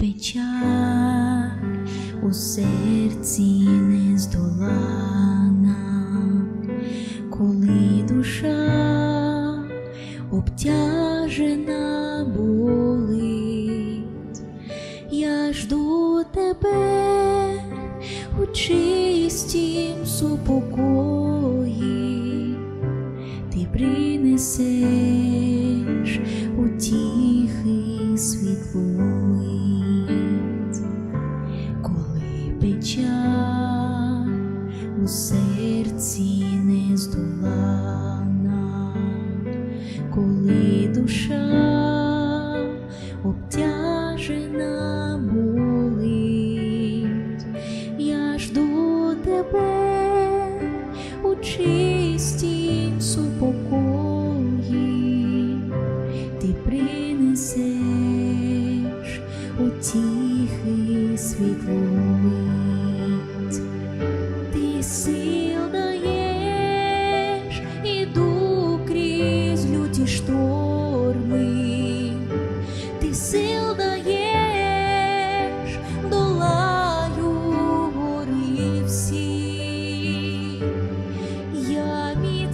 печаль у серці не здолав.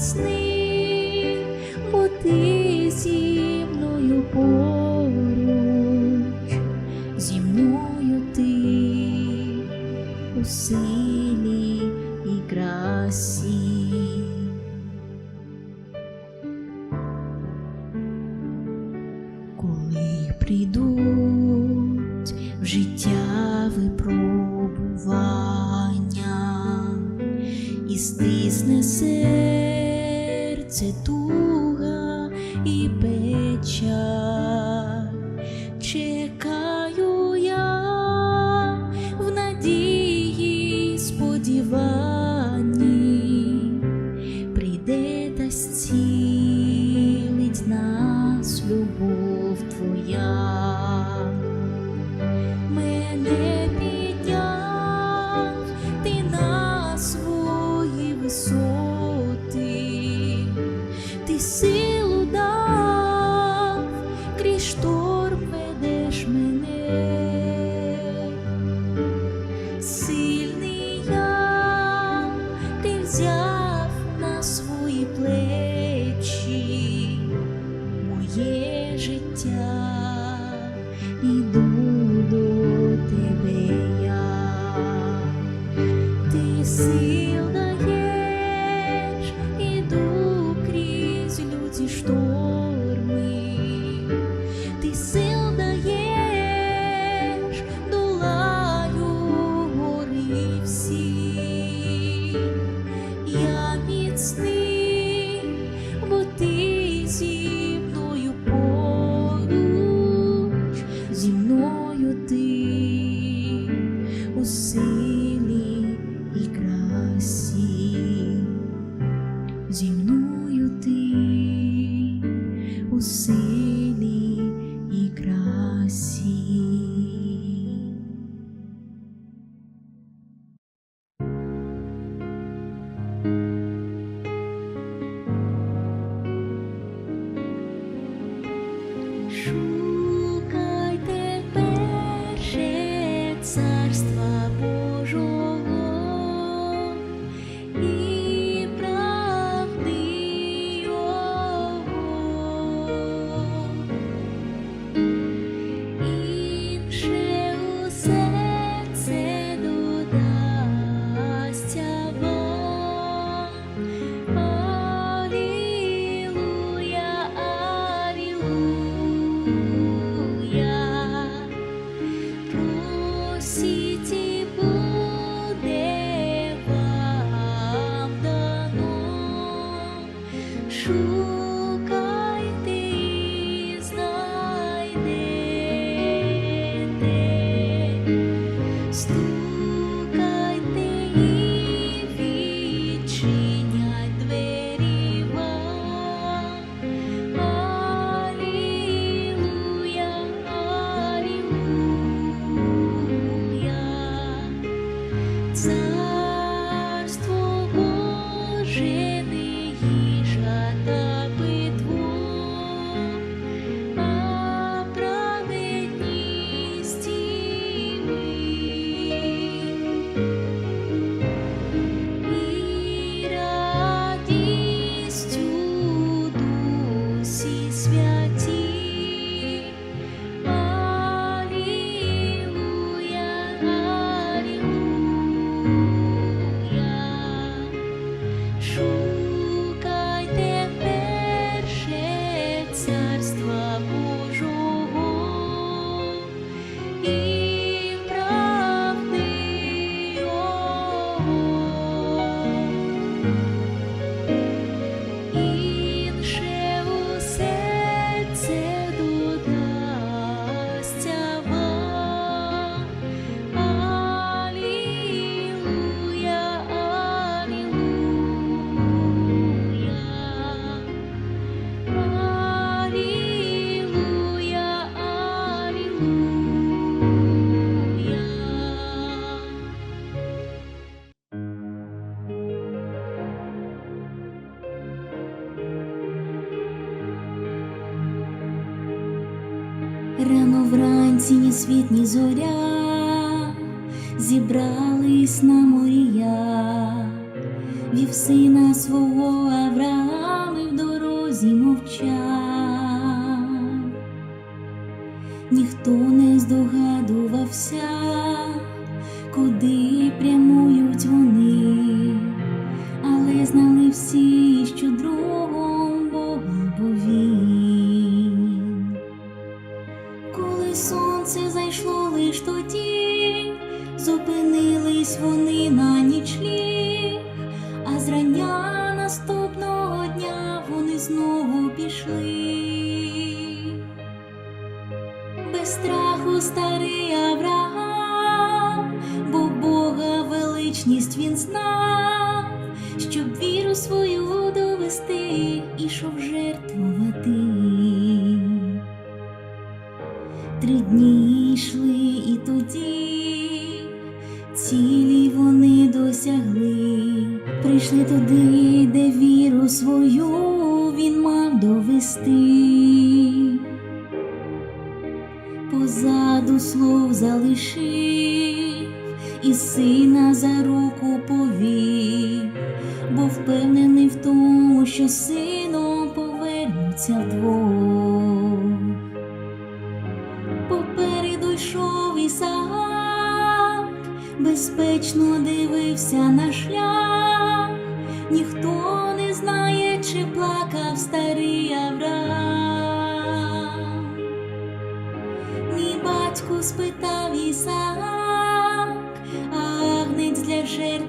сни, бо ти зі мною. Рано ні зоря зібрались на морія, вів сина свого прийшли туди, де віру свою він мав довести. Позаду слов залишив і сина за руку повів, бо впевнений в тому, що сином повернуться вдвох. Попереду йшов Ісаак, безпечно дивився на шлях,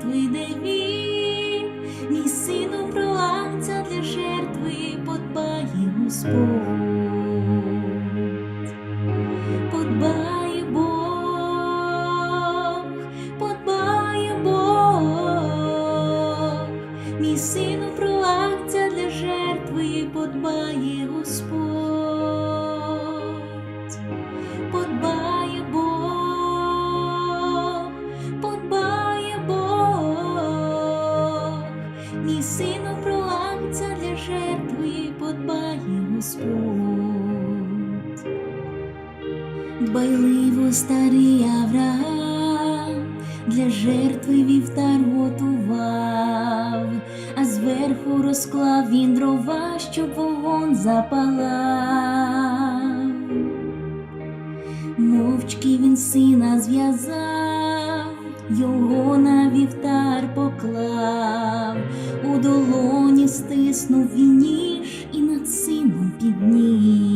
для жертви де він? Мій сину про агнця для жертви подбає Господь. Жертви вівтар готував, а зверху розклав він дрова, щоб вогонь запалав. Мовчки він сина зв'язав, його на вівтар поклав, у долоні стиснув він ніж і над сином підніс.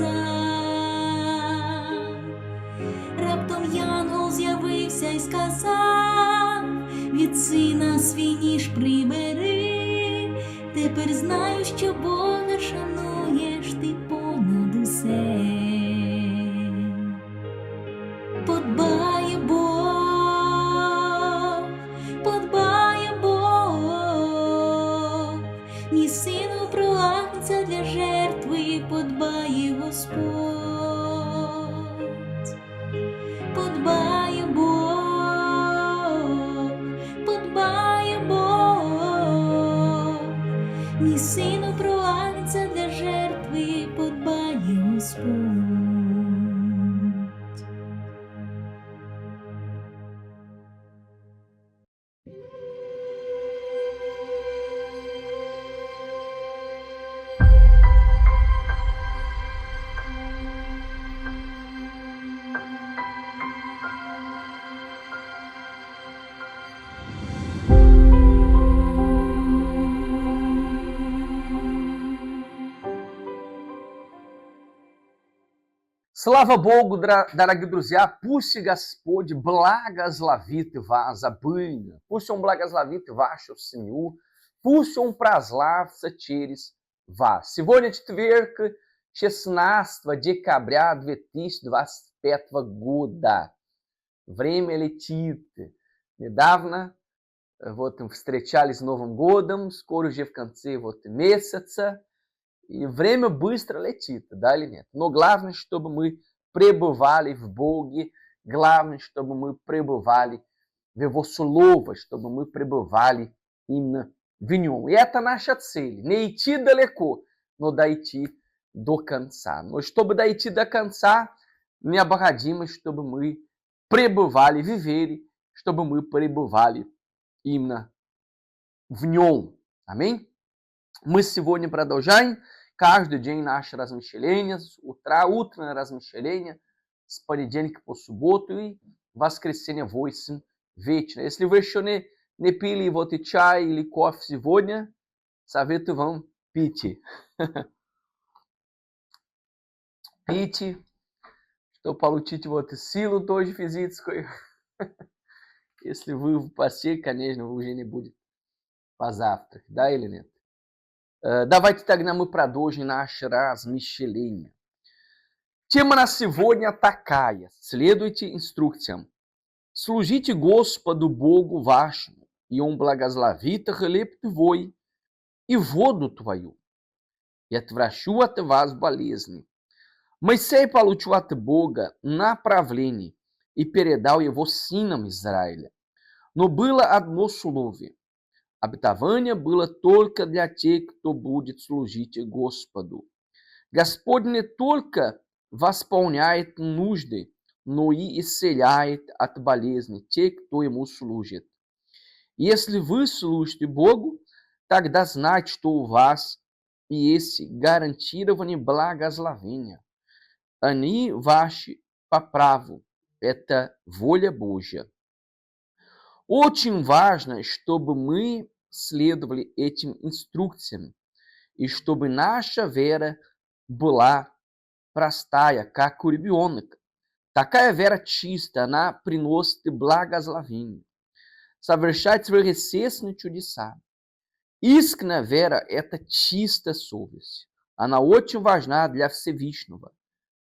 Наказав. Раптом янгол з'явився і сказав, від сина свій ніж прибери, тепер знаю, що Бога шануєш Слава Богу, дра- дорогие друзья! Пусть Господь благословит вас обильно. Пусть Он благословит вашу семью. Пусть Он прославится через вас. Сегодня четверг, 16 декабря 2025 года. Время летит. Недавно э, вот встречались с Новым годом, скоро уже в конце вот месяца. И время быстро летит, да или нет? Но главное, чтобы мы пребывали в Боге. Главное, чтобы мы пребывали в Его Слово, чтобы мы пребывали именно в Нем. И это наша цель. Не идти далеко, но дойти до конца. Но чтобы дойти до конца, необходимо, чтобы мы пребывали, вивели, чтобы мы пребывали именно в Нем. Аминь? Мы сегодня продолжаем каждый день наши размышления, с утра, утреннее размышление, с понедельника по субботу и воскресенье 8 вечера. Если вы еще не, не пили вот и чай или кофе сегодня, советую вам пить. Пить, чтобы получить вот силу тоже физическую. Если вы в постель, конечно, вы уже не будет позавтракать, да или нет? Давайте тогда мы продолжим наше размышление. Тема на сегодня такая. Следуйте инструкциям. Служите Господу Богу вашему, и Он благословит хлеб твой и воду твою, и отвращу от вас болезни. Моисей получил от Бога направление и передал его сынам Израиля. Но было одно словие. Обетование было только для тех, кто будет служить Господу. Господь не только восполняет нужды, но и исцеляет от болезни тех, кто ему служит. Если вы служите Богу, тогда знайте, что у вас есть гарантированное благословение. Они ваши по праву. Это воля Божья. Очень важно, чтобы мы следовали этим инструкциям, и чтобы наша вера была простая, как у ребенка. Такая вера чистая, она приносит благословение, совершает сверхъестественные чудеса. Искренняя вера – это чистая совесть. Она очень важна для Всевышнего.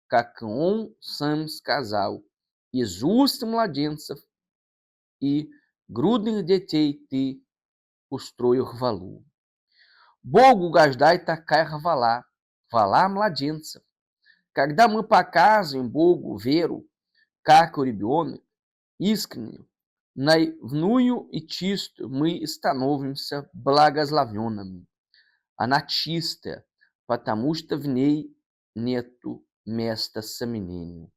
Как он сам сказал, из уст младенцев и грудных детей ты устрою хвалу. Богу гождай такая хвала, хвала младенцев. Когда мы показываем Богу веру, как у ребенок, искреннюю, наивную и чистую, мы становимся благословенными. Она чистая, потому что в ней нету места сомнению.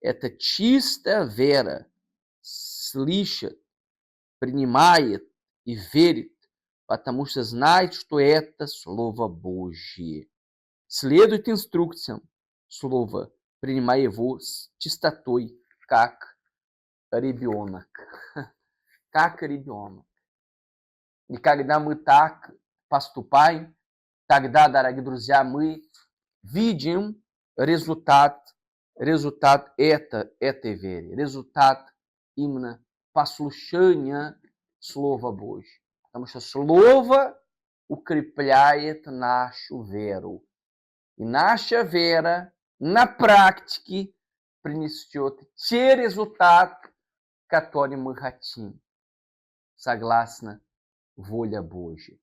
Это чистая вера слышит принимает и верит, потому что знает, что это Слово Божье. Следует инструкциям Слова, принимая его с чистотой, как ребенок. Как ребенок. И когда мы так поступаем, тогда, дорогие друзья, мы видим результат, результат это, этой веры, результат именно послушания Слова Божьего. Потому что Слово укрепляет нашу веру. И наша вера на практике принесет те результаты, которые мы хотим, согласно воле Божьей.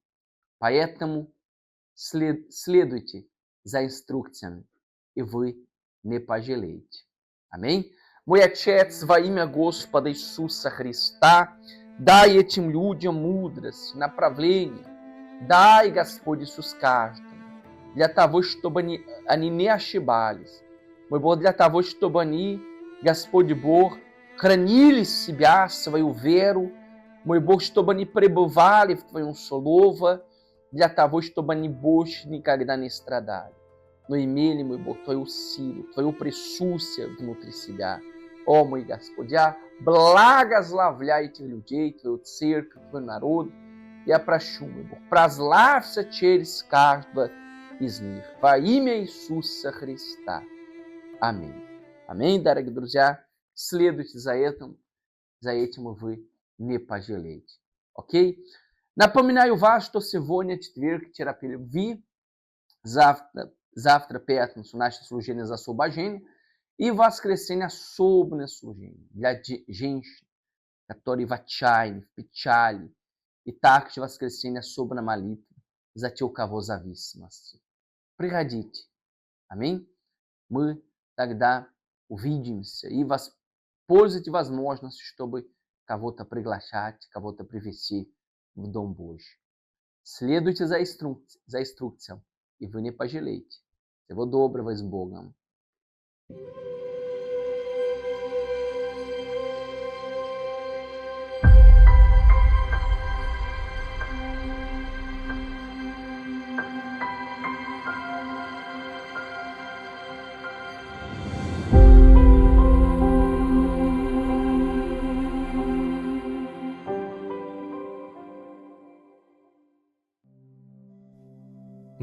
Поэтому след, следуйте за инструкциями, и вы не пожалеете. Аминь. Мой Отец, во имя Господа Иисуса Христа, дай этим людям мудрость, направление. Дай, Господь Иисус, каждому, для того, чтобы они, они не ошибались. Мой Бог, для того, чтобы они, Господь Бог, хранили себя, свою веру, мой Бог, чтобы они пребывали в Твоем Слове, для того, чтобы они больше никогда не страдали, но имели, мой Бог, Твою силу, Твое присутствие внутри себя. О, мой Господь, я благословляю этих людей, Твою церковь, Твой народ. Я прошу, мой Бог, прославься через каждого из них. Во имя Иисуса Христа. Аминь. Аминь, дорогие друзья. Следуйте за этим, за этим вы не пожалеете. Окей? Напоминаю вас, что сегодня четверг, терапия любви. Завтра, завтра пятницу, наше служение за освобождение. И воскресенье особенное служение для женщин, которые в отчаянии, в печали. И также воскресенье особенная молитва за те, у кого зависимость. Приходите. Аминь. Мы тогда увидимся и воспользуйте возможность, чтобы кого-то приглашать, кого-то привести в Дом Божий. Следуйте за, инструк... за инструкциям, и вы не пожалеете. Всего доброго и с Богом.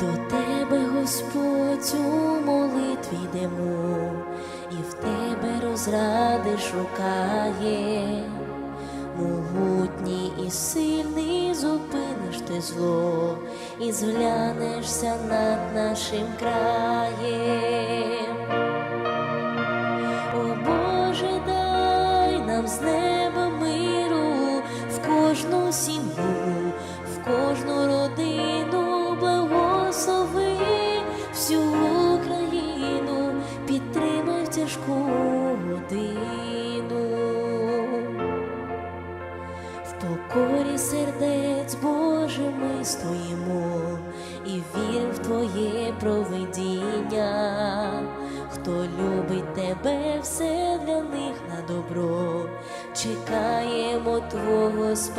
До тебе, Господь, у молитві йдемо, і в тебе розради шукає, могутній і сильний зупиниш ти зло, і зглянешся над нашим краєм. О Боже, дай нам з неба миру в кожну сім'ю,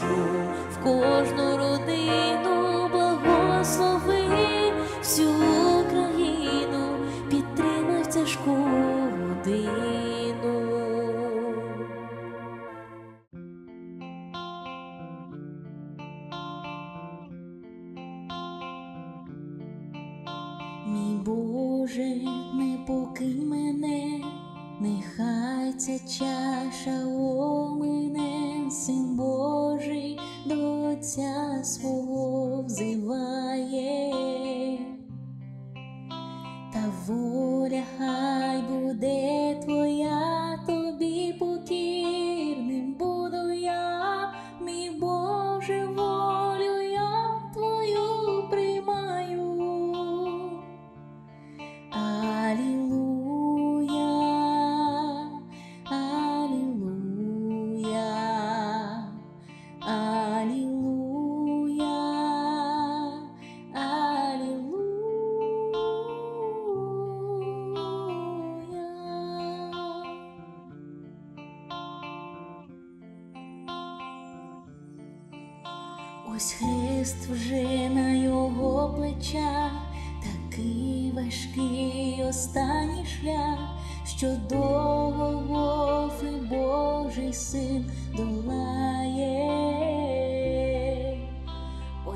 в кожну родину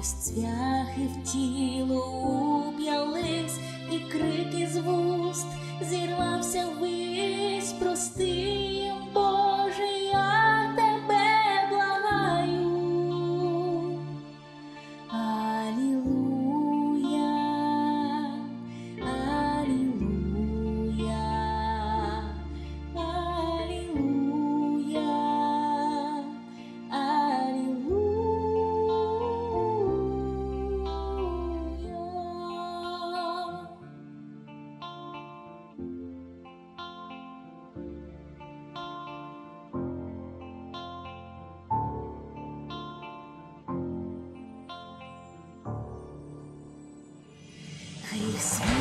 Ось цвяхи в тіло уп'ялись, і крики з вуст зірвався вись простий. peace.